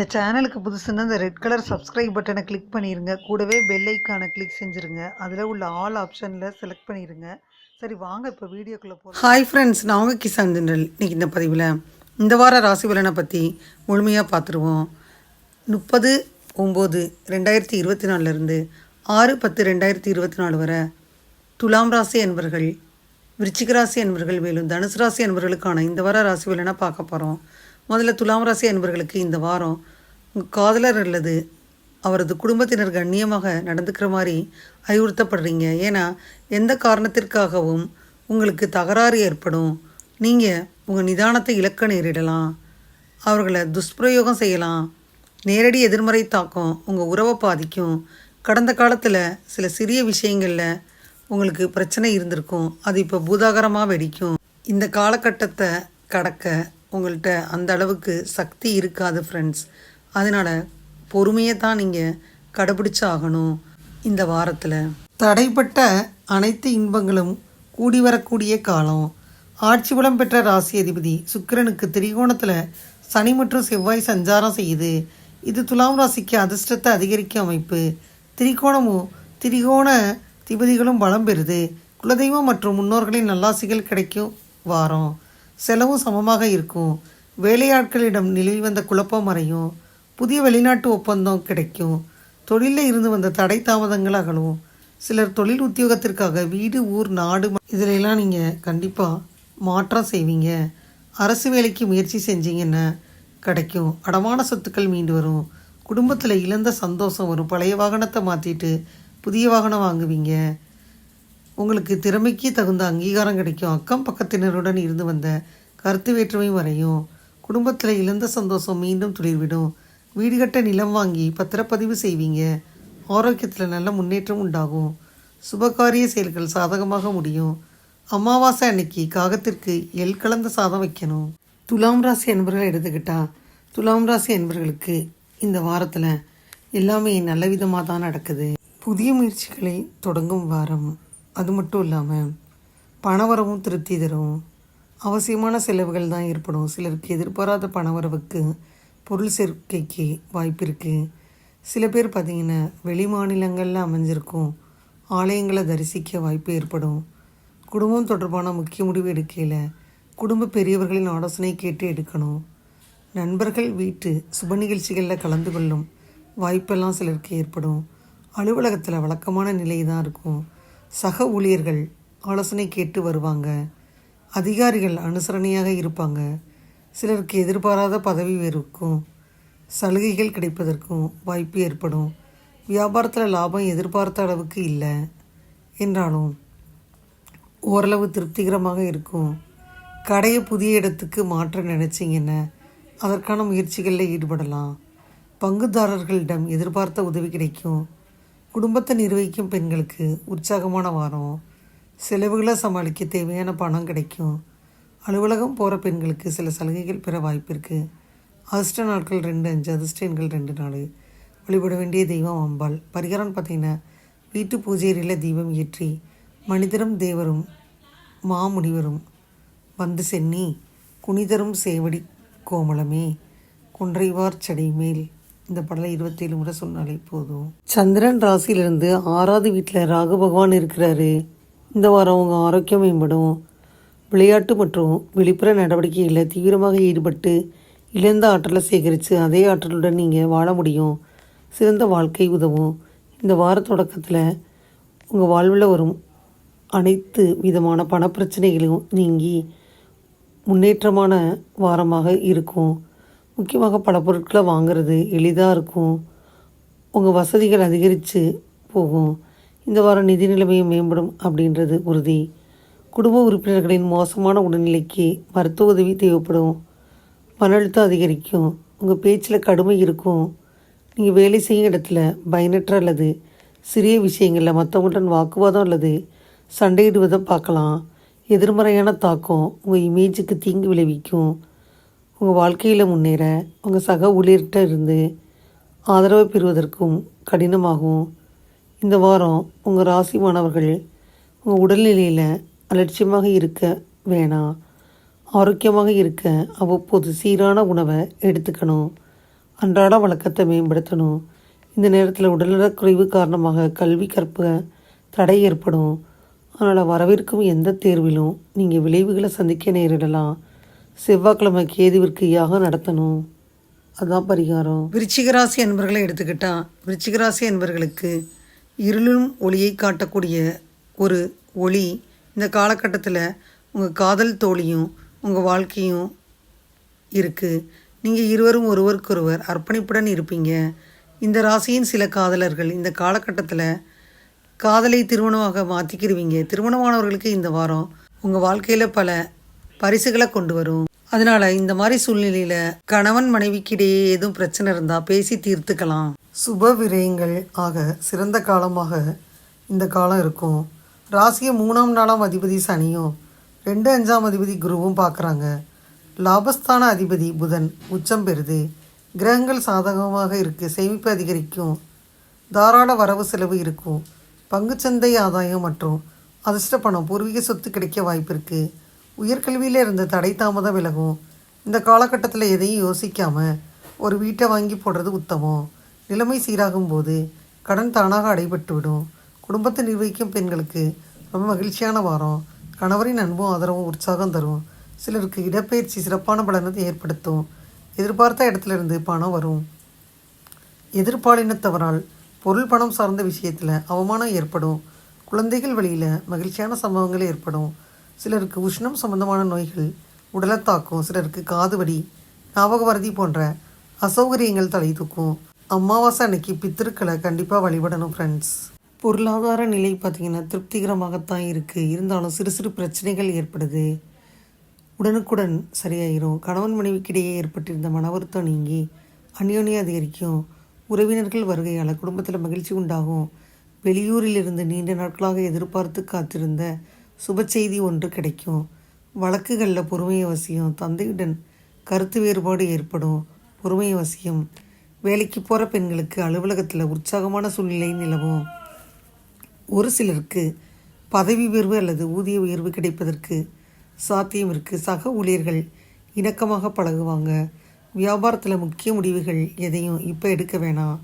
இந்த சேனலுக்கு புதுசுன்னா இந்த ரெட் கலர் சப்ஸ்கிரைப் பட்டனை கிளிக் பண்ணிடுங்க கூடவே பெல் ஐக்கானை கிளிக் செஞ்சுருங்க. அதில் உள்ள ஆல் ஆப்ஷனில் செலக்ட் பண்ணிடுங்க சரி வாங்க இப்போ வீடியோக்குள்ளே போகும் ஹாய் ஃப்ரெண்ட்ஸ் நான் உங்கள் கிசான் ஜென்ரல். இன்றைக்கி இந்த பதிவில் இந்த வார ராசி பலனை பற்றி முழுமையாக பார்த்துருவோம் முப்பது ஒம்பது ரெண்டாயிரத்தி இருபத்தி நாலுலேருந்து ஆறு பத்து ரெண்டாயிரத்தி இருபத்தி நாலு வரை துலாம் ராசி என்பர்கள் விருச்சிக ராசி என்பர்கள் மேலும் தனுசு ராசி என்பவர்களுக்கான இந்த வார ராசி பலனை பார்க்க போகிறோம் முதல்ல துலாம் ராசி என்பர்களுக்கு இந்த வாரம் உங்கள் காதலர் அல்லது அவரது குடும்பத்தினர் கண்ணியமாக நடந்துக்கிற மாதிரி அறிவுறுத்தப்படுறீங்க. ஏன்னா எந்த காரணத்திற்காகவும் உங்களுக்கு தகராறு ஏற்படும். நீங்கள் உங்கள் நிதானத்தை இழக்க நேரிடலாம். அவர்களை துஷ்பிரயோகம் செய்யலாம். நேரடி எதிர்மறை தாக்கம் உங்கள் உறவை பாதிக்கும். கடந்த காலத்தில் சில சிறிய விஷயங்களில் உங்களுக்கு பிரச்சனை இருந்திருக்கும். அது இப்போ பூதாகரமாக வெடிக்கும். இந்த காலகட்டத்தை கடக்க உங்கள்கிட்ட அந்த அளவுக்கு சக்தி இருக்காது ஃப்ரெண்ட்ஸ் அதனால் பொறுமையை தான் நீங்கள் கடைபிடிச்சு ஆகணும் இந்த வாரத்தில். தடைப்பட்ட அனைத்து இன்பங்களும் கூடி வரக்கூடிய காலம். ஆட்சி பலம் பெற்ற ராசி அதிபதி சுக்கிரனுக்கு திரிகோணத்தில் சனி மற்றும் செவ்வாய் சஞ்சாரம் செய்யுது. இது துலாம் ராசிக்கு அதிர்ஷ்டத்தை அதிகரிக்கும் அமைப்பு. திரிகோணமும் திரிகோண திபதிகளும் பலம் பெறுது. குலதெய்வம் மற்றும் முன்னோர்களின் நல்லாசிகள் கிடைக்கும் வாரம். செலவும் சமமாக இருக்கும். வேலையாட்களிடம் நிலவி வந்த குழப்பம் மறையும் புதிய வெளிநாட்டு ஒப்பந்தம் கிடைக்கும். தொழிலில் இருந்து வந்த தடை தாமதங்கள் அகலும். சிலர் தொழில் உத்தியோகத்திற்காக வீடு ஊர் நாடு இதிலெல்லாம் நீங்கள் கண்டிப்பாக மாற்றம் செய்வீங்க. அரசு வேலைக்கு முயற்சி செஞ்சீங்கன்னா கிடைக்கும். அடமான சொத்துக்கள் மீண்டு வரும். குடும்பத்தில் இழந்த சந்தோஷம் வரும் பழைய வாகனத்தை மாற்றிட்டு புதிய வாகனம் வாங்குவீங்க. உங்களுக்கு திறமைக்கு தகுந்த அங்கீகாரம் கிடைக்கும். அக்கம் பக்கத்தினருடன் இருந்து வந்த கருத்து வேற்றுமை வரையும் குடும்பத்தில் இழந்த சந்தோஷம் மீண்டும் துளிர்விடும். வீடு கட்ட நிலம் வாங்கி பத்திரப்பதிவு செய்வீங்க. ஆரோக்கியத்தில் நல்ல முன்னேற்றம் உண்டாகும். சுபகாரிய செயல்கள் சாதகமாக முடியும். அமாவாசை அன்னைக்கு காகத்திற்கு எள் கலந்த சாதம் வைக்கணும். துலாம் ராசி அன்பர்கள் எடுத்துக்கிட்டா துலாம் ராசி அன்பர்களுக்கு இந்த வாரத்தில் எல்லாமே நல்ல விதமாக தான் நடக்குது. புதிய முயற்சிகளை தொடங்கும் வாரம். அது மட்டும் இல்லாமல் பணவரவும் திருப்தி தரும். அவசியமான செலவுகள் தான் ஏற்படும். சிலருக்கு எதிர்பாராத பணவரவுக்கு பொருள் சேர்க்கைக்கு வாய்ப்பு இருக்குது சில பேர் பார்த்திங்கன்னா வெளி மாநிலங்களில் அமைஞ்சிருக்கும் ஆலயங்களை தரிசிக்க வாய்ப்பு ஏற்படும். குடும்பம் தொடர்பான முக்கிய முடிவு எடுக்கையில் குடும்ப பெரியவர்களின் ஆலோசனை கேட்டு எடுக்கணும். நண்பர்கள் வீட்டு சுப நிகழ்ச்சிகளில் கலந்து கொள்ளும் வாய்ப்பெல்லாம் சிலருக்கு ஏற்படும். அலுவலகத்தில் வழக்கமான நிலை தான் இருக்கும். சக ஊழியர்கள் ஆலோசனை கேட்டு வருவாங்க. அதிகாரிகள் அனுசரணையாக இருப்பாங்க. சிலருக்கு எதிர்பாராத பதவி இருக்கும் சலுகைகள் கிடைப்பதற்கும் வாய்ப்பு ஏற்படும். வியாபாரத்தில் லாபம் எதிர்பார்த்த அளவுக்கு இல்லை என்றாலும் ஓரளவு திருப்திகரமாக இருக்கும். கடையை புதிய இடத்துக்கு மாற்ற நினச்சிங்கன்னா அதற்கான முயற்சிகளில் ஈடுபடலாம். பங்குதாரர்களிடம் எதிர்பார்த்த உதவி கிடைக்கும். குடும்பத்தை நிர்வகிக்கும் பெண்களுக்கு உற்சாகமான வாரம். செலவுகளை சமாளிக்க தேவையான பணம் கிடைக்கும். அலுவலகம் போகிற பெண்களுக்கு சில சலுகைகள் பெற வாய்ப்பு இருக்குது அதிர்ஷ்ட நாட்கள் ரெண்டு அஞ்சு அதிர்ஷ்ட எண்கள் ரெண்டு நாலு. வழிபட வேண்டிய தெய்வம் அம்பாள். பரிகாரம்னு பார்த்தீங்கன்னா வீட்டு பூஜையில் தீபம் ஏற்றி மனிதரும் தேவரும் மாமுனிவரும் வந்து சென்னி குனிதரும் சேவடி கோமலமே குன்றைவார் செடை மேல். இந்த படலை இருபத்தேழு முறை சொன்னாலே போதும். சந்திரன் ராசியிலிருந்து ஆறாவது வீட்டில் ராகு பகவான் இருக்கிறாரு. இந்த வாரம் உங்கள் ஆரோக்கியம் மேம்படும். விளையாட்டு மற்றும் வெளிப்புற நடவடிக்கைகளில் தீவிரமாக ஈடுபட்டு இழந்த ஆற்றலை சேகரித்து அதே ஆற்றலுடன் நீங்கள் வாழ முடியும். சிறந்த வாழ்க்கை உதவும். இந்த வார தொடக்கத்தில் உங்கள் வாழ்வில் வரும் அனைத்து விதமான பணப்பிரச்சனைகளும் நீங்கி முன்னேற்றமான வாரமாக இருக்கும். முக்கியமாக பல பொருட்களை வாங்குறது எளிதாக இருக்கும். உங்கள் வசதிகள் அதிகரித்து போகும். இந்த வாரம் நிதி நிலைமையும் மேம்படும் அப்படின்றது உறுதி. குடும்ப உறுப்பினர்களின் மோசமான உடல்நிலைக்கு மருத்துவ உதவி தேவைப்படும். மன அழுத்தம் அதிகரிக்கும். உங்கள் பேச்சில் கடுமை இருக்கும். நீங்கள் வேலை செய்யும் இடத்துல பயனற்ற அல்லது சிறிய விஷயங்களில் மற்றவங்களுடன் வாக்குவாதம் அல்லது சண்டையிடுவதை பார்க்கலாம். எதிர்மறையான தாக்கம் உங்கள் இமேஜுக்கு தீங்கு விளைவிக்கும். உங்கள் வாழ்க்கையில் முன்னேற உங்கள் சக ஊழியர்கிட்ட இருந்து ஆதரவை பெறுவதற்கும் கடினமாகும். இந்த வாரம் உங்கள் ராசி மாணவர்கள் உங்கள் உடல்நிலையில் அலட்சியமாக இருக்க வேணாம். ஆரோக்கியமாக இருக்க அவ்வப்போது சீரான உணவை எடுத்துக்கணும். அன்றாட வழக்கத்தை மேம்படுத்தணும். இந்த நேரத்தில் உடல்நலக் குறைவு காரணமாக கல்வி கற்ப தடை ஏற்படும். அதனால் வரவிருக்கும் எந்த தேர்விலும் நீங்கள் விளைவுகளை சந்திக்க நேரிடலாம். செவ்வாய்க்கிழமை கேதுவிற்கு யாகம் நடத்தணும். அதுதான் பரிகாரம். விருச்சிகராசி என்பர்களை எடுத்துக்கிட்டா விருச்சிகராசி என்பர்களுக்கு இருளும் ஒளியை காட்டக்கூடிய ஒரு ஒளி இந்த காலகட்டத்தில் உங்கள் காதல் தோழியும் உங்கள் வாழ்க்கையும் இருக்குது நீங்கள் இருவரும் ஒருவருக்கொருவர் அர்ப்பணிப்புடன் இருப்பீங்க. இந்த ராசியின் சில காதலர்கள் இந்த காலகட்டத்தில் காதலை திருமணமாக மாற்றிக்கிடுவீங்க திருமணமானவர்களுக்கு இந்த வாரம் உங்கள் வாழ்க்கையில் பல பரிசுகளை கொண்டு வரும். அதனால் இந்த மாதிரி சூழ்நிலையில் கணவன் மனைவிக்கிடையே எதுவும் பிரச்சனை இருந்தால் பேசி தீர்த்துக்கலாம். சுப விரயங்கள் ஆக சிறந்த காலமாக இந்த காலம் இருக்கும். ராசியை மூணாம் நாளாம் அதிபதி சனியும் ரெண்டு அஞ்சாம் அதிபதி குருவும் பார்க்குறாங்க. லாபஸ்தான அதிபதி புதன் உச்சம் பெறுது. கிரகங்கள் சாதகமாக இருக்குது சேமிப்பு அதிகரிக்கும். தாராள வரவு செலவு இருக்கும். பங்குச்சந்தை ஆதாயம் மற்றும் அதிர்ஷ்ட பணம் பூர்வீக சொத்து கிடைக்க வாய்ப்பு இருக்குது உயர்கல்வியில் இருந்த தடை தாமதம் விலகும். இந்த காலகட்டத்தில் எதையும் யோசிக்காமல் ஒரு வீட்டை வாங்கி போடுறது உத்தமம். நிலைமை சீராகும் போது கடன் தானாக அடைபட்டு விடும் குடும்பத்தை நிர்வகிக்கும் பெண்களுக்கு ரொம்ப மகிழ்ச்சியான வாரம். கணவரின் அன்பும் ஆதரவும் உற்சாகம் தரும். சிலருக்கு இடப்பெயர்ச்சி சிறப்பான பலனத்தை ஏற்படுத்தும். எதிர்பார்த்த இடத்துல இருந்து பணம் வரும். எதிர்பாலினத்தவரால் பொருள் பணம் சார்ந்த விஷயத்தில் அவமானம் ஏற்படும். குழந்தைகள் வழியில் மகிழ்ச்சியான சம்பவங்கள் ஏற்படும். சிலருக்கு உஷ்ணம் சம்பந்தமான நோய்கள் உடலை தாக்கும் சிலருக்கு காது வலி ஞாபக வரதி போன்ற அசௌகரியங்கள் தலை தூக்கும். அமாவாசை அன்னைக்கு பித்திருக்களை கண்டிப்பாக வழிபடணும் ஃப்ரெண்ட்ஸ் பொருளாதார நிலை பார்த்திங்கன்னா திருப்திகரமாகத்தான் இருக்குது இருந்தாலும் சிறு சிறு பிரச்சனைகள் ஏற்படுது. உடனுக்குடன் சரியாயிரும். கணவன் மனைவிக்கிடையே ஏற்பட்டிருந்த மன வருத்தம் நீங்கி அந்யோன்யம் அதிகரிக்கும். உறவினர்கள் வருகையால் குடும்பத்தில் மகிழ்ச்சி உண்டாகும். வெளியூரில் இருந்து நீண்ட நாட்களாக எதிர்பார்த்து காத்திருந்த சுப செய்தி ஒன்று கிடைக்கும். வழக்குகளில் பொறுமை அவசியம். தந்தையுடன் கருத்து வேறுபாடு ஏற்படும். பொறுமை அவசியம். வேலைக்கு போகிற பெண்களுக்கு அலுவலகத்தில் உற்சாகமான சூழ்நிலை நிலவும். ஒரு சிலருக்கு பதவி உயர்வு அல்லது ஊதிய உயர்வு கிடைப்பதற்கு சாத்தியம் இருக்குது சக ஊழியர்கள் இணக்கமாக பழகுவாங்க. வியாபாரத்தில் முக்கிய முடிவுகள் எதையும் இப்போ எடுக்க வேணாம்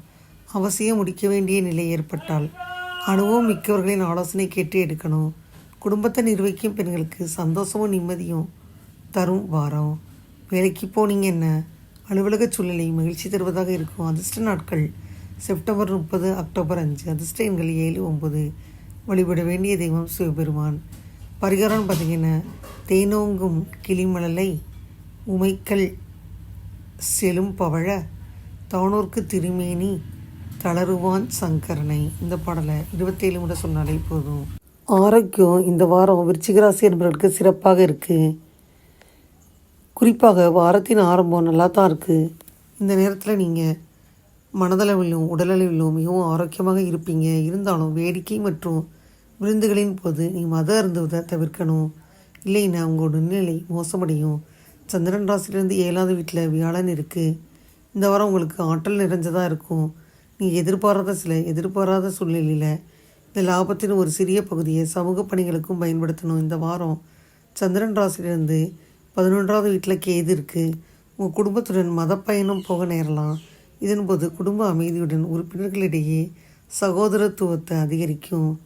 அவசியம் முடிக்க வேண்டிய நிலை ஏற்பட்டால் அனுபவம் மிக்கவர்களின் ஆலோசனை கேட்டு எடுக்கணும். குடும்பத்தை நிர்வகிக்கும் பெண்களுக்கு சந்தோஷமும் நிம்மதியும் தரும் வாரம். வேலைக்கு போனீங்க என்ன? அலுவலக சூழ்நிலை மகிழ்ச்சி தருவதாக இருக்கும். அதிர்ஷ்ட நாட்கள் செப்டம்பர் முப்பது அக்டோபர் அஞ்சு அதிர்ஷ்ட எண்கள் ஏழு ஒம்பது வழிபட வேண்டிய தெய்வம் சிவபெருமான். பரிகாரம்னு பார்த்திங்கன்னா தேனோங்கும் கிளிமலலை உமைக்கல் செலும் பவழ தானூர்க்கு திருமேனி தளருவான் சங்கரனை. இந்த பாடலை இருபத்தேழு முறை சொன்னாலே போதும். ஆரோக்கியம் இந்த வாரம் விருச்சிகராசி என்பவர்களுக்கு சிறப்பாக இருக்குது குறிப்பாக வாரத்தின் ஆரம்பம் நல்லா தான் இருக்குது இந்த நேரத்தில் நீங்கள் மனதளவிலும் உடலளவிலும் மிகவும் ஆரோக்கியமாக இருப்பீங்க. இருந்தாலும் வேடிக்கை மற்றும் விருந்துகளின் போது நீங்கள் மத அருந்துவதை தவிர்க்கணும். இல்லைன்னா உங்களோட நிலை மோசமடையும். சந்திரன் ராசியிலேருந்து ஏழாவது வீட்டில் வியாழன் இருக்குது இந்த வாரம் உங்களுக்கு ஆற்றல் நிறைஞ்சதாக இருக்கும். நீங்கள் எதிர்பாராத சில எதிர்பாராத சூழ்நிலையில் இந்த லாபத்தின் ஒரு சிறிய பகுதியை சமூக பணிகளுக்கும் பயன்படுத்தணும். இந்த வாரம் சந்திரன் ராசியிலேருந்து பதினொன்றாவது வீட்டில் கேது இருக்குது உங்கள் குடும்பத்துடன் மத பயணம் போக நேரலாம். இதன்போது குடும்ப அமைதியுடன் உறுப்பினர்களிடையே சகோதரத்துவத்தை அதிகரிக்கும்.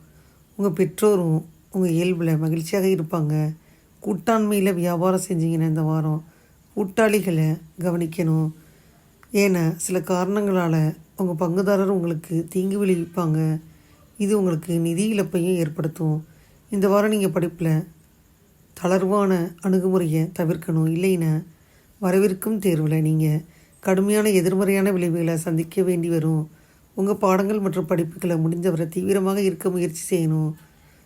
உங்கள் பெற்றோரும் உங்கள் இயல்பில் மகிழ்ச்சியாக இருப்பாங்க. கூட்டாண்மையில் வியாபாரம் செஞ்சீங்கன்னா இந்த வாரம் கூட்டாளிகளை கவனிக்கணும். ஏன்னா சில காரணங்களால் உங்கள் பங்குதாரர் உங்களுக்கு தீங்கு விளைவிப்பாங்க. இது உங்களுக்கு நிதி இழப்பையும் ஏற்படுத்தும். இந்த வாரம் நீங்கள் படிப்பில் தளர்வான அணுகுமுறையை தவிர்க்கணும். இல்லைன்னா வரவிருக்கும் தேர்வில் நீங்கள் கடுமையான எதிர்மறையான விளைவுகளை சந்திக்க வேண்டி வரும். உங்கள் பாடங்கள் மற்றும் படிப்புகளை முடிஞ்சவரை தீவிரமாக இருக்க முயற்சி செய்யணும்.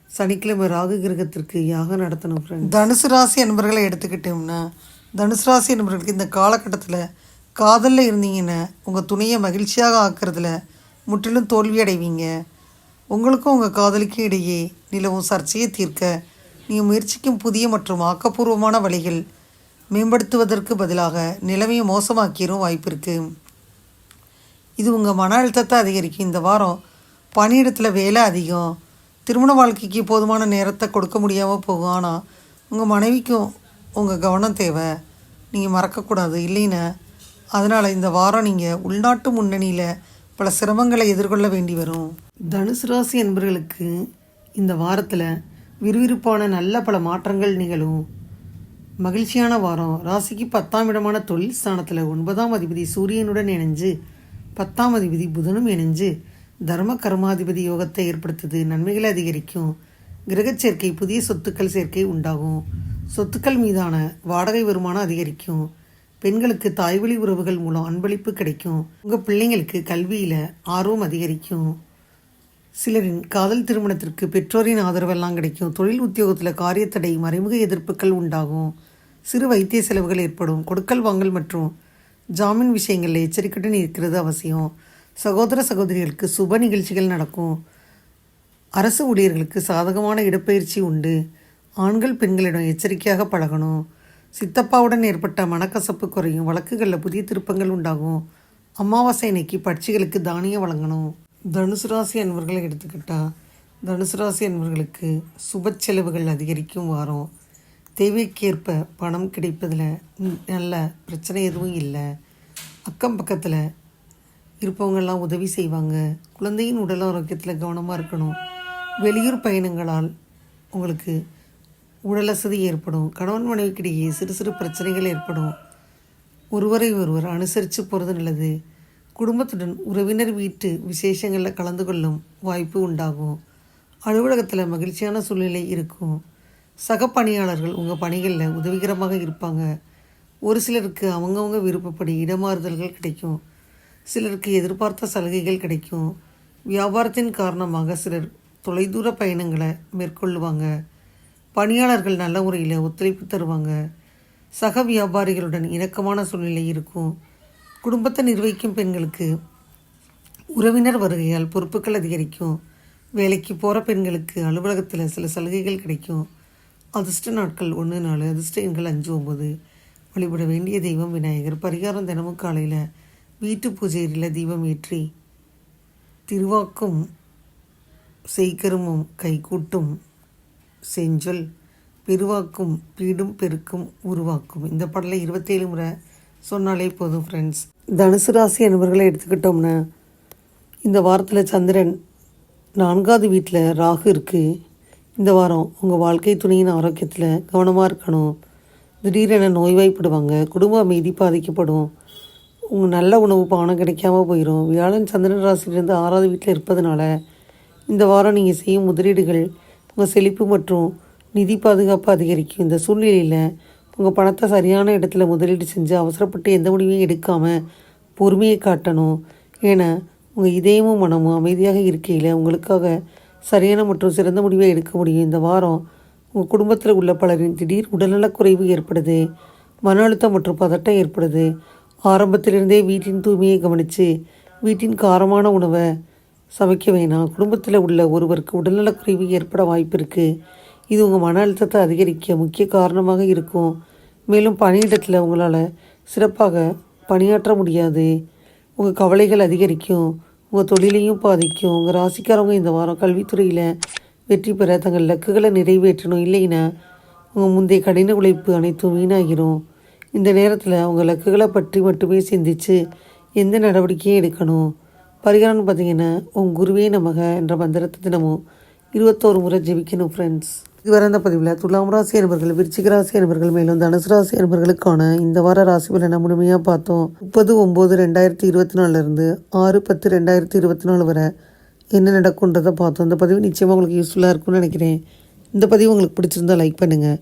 சனிக்கிழமை ராகு கிரகத்திற்கு யாகம் நடத்தணும் ஃப்ரெண்ட் தனுசு ராசி என்பர்களை எடுத்துக்கிட்டோம்னா தனுசு ராசி என்பவர்களுக்கு இந்த காலகட்டத்தில் காதலில் இருந்தீங்கன்னா உங்கள் துணையை மகிழ்ச்சியாக ஆக்கிறதுல முற்றிலும் தோல்வி அடைவீங்க உங்களுக்கும் உங்கள் காதலிக்கும் இடையே நிலவும் சர்ச்சையை தீர்க்க நீங்கள் முயற்சிக்கும் புதிய மற்றும் ஆக்கப்பூர்வமான வழிகள் மேம்படுத்துவதற்கு பதிலாக நிலைமையை மோசமாக்கிடும் வாய்ப்பு இருக்குது இது உங்கள் மன அழுத்தத்தை அதிகரிக்கும். இந்த வாரம் பணியிடத்தில் வேலை அதிகம். திருமண வாழ்க்கைக்கு போதுமான நேரத்தை கொடுக்க முடியாமல் போகும். ஆனால் உங்கள் மனைவிக்கும் உங்கள் கவனம் தேவை. நீங்கள் மறக்கக்கூடாது. இல்லைன்னா அதனால் இந்த வாரம் நீங்கள் உள்நாட்டு முன்னணியில் பல சிரமங்களை எதிர்கொள்ள வேண்டி வரும். தனுசு ராசி என்பவர்களுக்கு இந்த வாரத்தில் விறுவிறுப்பான நல்ல பல மாற்றங்கள் நிகழும். மகிழ்ச்சியான வாரம். ராசிக்கு பத்தாம் இடமான தொழில் ஸ்தானத்தில் ஒன்பதாம் அதிபதி சூரியனுடன் இணைஞ்சு பத்தாம் அதிபதி புதனும் இணைஞ்சு தர்ம கர்மாதிபதி யோகத்தை ஏற்படுத்துது. நன்மைகளை அதிகரிக்கும். கிரகச் சேர்க்கை புதிய சொத்துக்கள் சேர்க்கை உண்டாகும். சொத்துக்கள் மீதான வாடகை வருமானம் அதிகரிக்கும். பெண்களுக்கு தாய்வழி உறவுகள் மூலம் அன்பளிப்பு கிடைக்கும். உங்கள் பிள்ளைங்களுக்கு கல்வியில் ஆர்வம் அதிகரிக்கும். சிலரின் காதல் திருமணத்திற்கு பெற்றோரின் ஆதரவெல்லாம் கிடைக்கும். தொழில் உத்தியோகத்தில் காரியத்தடை மறைமுக எதிர்ப்புகள் உண்டாகும். சிறு வைத்திய செலவுகள் ஏற்படும். கொடுக்கல் வாங்கல் மற்றும் ஜாமீன் விஷயங்களில் எச்சரிக்கையுடன் இருக்கிறது அவசியம். சகோதர சகோதரிகளுக்கு சுப நிகழ்ச்சிகள் நடக்கும். அரசு ஊழியர்களுக்கு சாதகமான இடப்பெயர்ச்சி உண்டு. ஆண்கள் பெண்களிடம் எச்சரிக்கையாக பழகணும். சித்தப்பாவுடன் ஏற்பட்ட மனக்கசப்பு குறையும். வழக்குகளில் புதிய திருப்பங்கள் உண்டாகும். அமாவாசை இன்னைக்கு பட்சிகளுக்கு தானியம் வழங்கணும். தனுசு ராசி அன்பர்களை எடுத்துக்கிட்டால் தனுசு ராசி அன்பர்களுக்கு சுப செலவுகள் அதிகரிக்கும் வாரம். தேவைக்கேற்ப பணம் கிடைப்பதில் நல்ல பிரச்சனை எதுவும் இல்லை. அக்கம் பக்கத்தில் இருப்பவங்கெல்லாம் உதவி செய்வாங்க. குழந்தையின் உடல் ஆரோக்கியத்தில் கவனமாக இருக்கணும். வெளியூர் பயணங்களால் உங்களுக்கு உடல் அசதி ஏற்படும். கணவன் மனைவிக்கிடையே சிறு சிறு பிரச்சனைகள் ஏற்படும். ஒருவரை ஒருவர் அனுசரித்து போகிறது நல்லது. குடும்பத்துடன் உறவினர் வீட்டு விசேஷங்களில் கலந்து கொள்ளும் வாய்ப்பு உண்டாகும். அலுவலகத்தில் மகிழ்ச்சியான சூழ்நிலை இருக்கும். சக பணியாளர்கள் உங்கள் பணிகளில் உதவிகரமாக இருப்பாங்க. ஒரு சிலருக்கு அவங்கவுங்க விருப்பப்படி இடமாறுதல்கள் கிடைக்கும். சிலருக்கு எதிர்பார்த்த சலுகைகள் கிடைக்கும். வியாபாரத்தின் காரணமாக சிலர் தொலைதூர பயணங்களை மேற்கொள்ளுவாங்க. பணியாளர்கள் நல்ல முறையில் ஒத்துழைப்பு தருவாங்க. சக வியாபாரிகளுடன் இணக்கமான சூழ்நிலை இருக்கும். குடும்பத்தை நிர்வகிக்கும் பெண்களுக்கு உறவினர் வருகையால் பொறுப்புகள் அதிகரிக்கும். வேலைக்கு போகிற பெண்களுக்கு அலுவலகத்தில் சில சலுகைகள் கிடைக்கும். அதிர்ஷ்ட நாட்கள் ஒன்று நாலு அதிர்ஷ்ட எண்கள் அஞ்சு ஒம்பது வழிபட வேண்டிய தெய்வம் விநாயகர். பரிகாரம் தினமும் காலையில் வீட்டு பூஜையில் தீபம் ஏற்றி திருவாக்கும் செய்கருமும் கைகூட்டும் செஞ்சொல் பெருவாக்கும் பீடும் பெருக்கும் உருவாக்கும். இந்த பாடலை இருபத்தேழு முறை சொன்னாலே போதும் ஃப்ரெண்ட்ஸ் தனுசு ராசி அன்பர்களை எடுத்துக்கிட்டோம்னா இந்த வாரத்தில் சந்திரன் நான்காவது வீட்டில் ராகு இருக்குது இந்த வாரம் உங்கள் வாழ்க்கை துணையின் ஆரோக்கியத்தில் கவனமாக இருக்கணும். திடீரென நோய்வாய்ப்படுவாங்க குடும்ப அமைதி பாதிக்கப்படும். உங்கள் நல்ல உணவு பானம் கிடைக்காம போயிடும் வியாழன் சந்திரன் ராசியிலிருந்து ஆறாவது வீட்டில் இருப்பதனால இந்த வாரம் நீங்கள் செய்யும் முதலீடுகள் உங்கள் செழிப்பு மற்றும் நிதி பாதுகாப்பு அதிகரிக்கும். இந்த சூழ்நிலையில் உங்கள் பணத்தை சரியான இடத்துல முதலீடு செஞ்சு அவசரப்பட்டு எந்த முடிவையும் எடுக்காமல் பொறுமையை காட்டணும். ஏன்னா உங்கள் இதயமும் மனமும் அமைதியாக இருக்கையில் உங்களுக்காக சரியான மற்றும் சிறந்த முடிவை எடுக்க முடியும். இந்த வாரம் உங்கள் குடும்பத்தில் உள்ள பலரின் திடீர் உடல்நலக்குறைவு ஏற்படுது. மன அழுத்தம் மற்றும் பதட்டம் ஏற்படுது. ஆரம்பத்திலிருந்தே வீட்டின் தூய்மையை கவனித்து வீட்டின் காரமான உணவை சமைக்க வேணாம். குடும்பத்தில் உள்ள ஒருவருக்கு உடல்நலக்குறைவு ஏற்பட வாய்ப்பு இருக்குது இது உங்கள் மன அழுத்தத்தை அதிகரிக்க முக்கிய காரணமாக இருக்கும். மேலும் பணியிடத்தில் உங்களால் சிறப்பாக பணியாற்ற முடியாது. உங்கள் கவலைகள் அதிகரிக்கும். உங்கள் தொழிலையும் பாதிக்கும். உங்கள் ராசிக்காரவங்க இந்த வாரம் கல்வித்துறையில் வெற்றி பெற தங்கள் இலக்குகளை நிறைவேற்றணும் இல்லைன்னா உங்கள் முந்தைய கடின உழைப்பு அனைத்தும் வீணாகிரும். இந்த நேரத்தில் உங்கள் இலக்குகளை பற்றி மட்டுமே சிந்தித்து எந்த நடவடிக்கையும் எடுக்கணும். பரிகாரம்னு பார்த்தீங்கன்னா உங்கள் குருவே நமக என்ற மந்திரத்தை தினமும் இருபத்தோரு முறை ஜெபிக்கணும் ஃப்ரெண்ட்ஸ் இதுவரை இந்த பதிவில் துலாம் ராசி அன்பர்கள் விருச்சிக ராசி அன்பர்கள் மேலும் தனுசு ராசி அன்பர்களுக்கான இந்த வார ராசி பலனை முழுமையாக பார்த்தோம். முப்பது ஒம்பது ரெண்டாயிரத்தி இருபத்தி நாலுலேருந்து ஆறு பத்து ரெண்டாயிரத்தி இருபத்தி நாலு வரை என்ன நடக்குன்றதை பார்த்தோம். இந்த பதிவு நிச்சயமாக உங்களுக்கு யூஸ்ஃபுல்லாக இருக்கும்னு நினைக்கிறேன். இந்த பதிவு உங்களுக்கு பிடிச்சிருந்தா லைக் பண்ணுங்கள்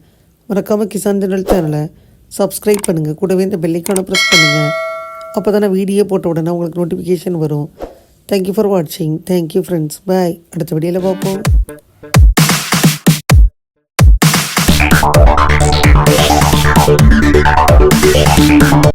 மறக்காமல் கிசான் தினல் சேனலை சப்ஸ்கிரைப் பண்ணுங்கள் கூடவே இந்த பெல்லைக்கான ப்ரெஸ் பண்ணுங்கள் அப்போ தானே வீடியோ போட்ட உடனே உங்களுக்கு நோட்டிஃபிகேஷன் வரும். தேங்க்யூ ஃபார் வாட்சிங் தேங்க்யூ ஃப்ரெண்ட்ஸ் பாய் அடுத்த வீடியோவில் பார்ப்போம். すげえな!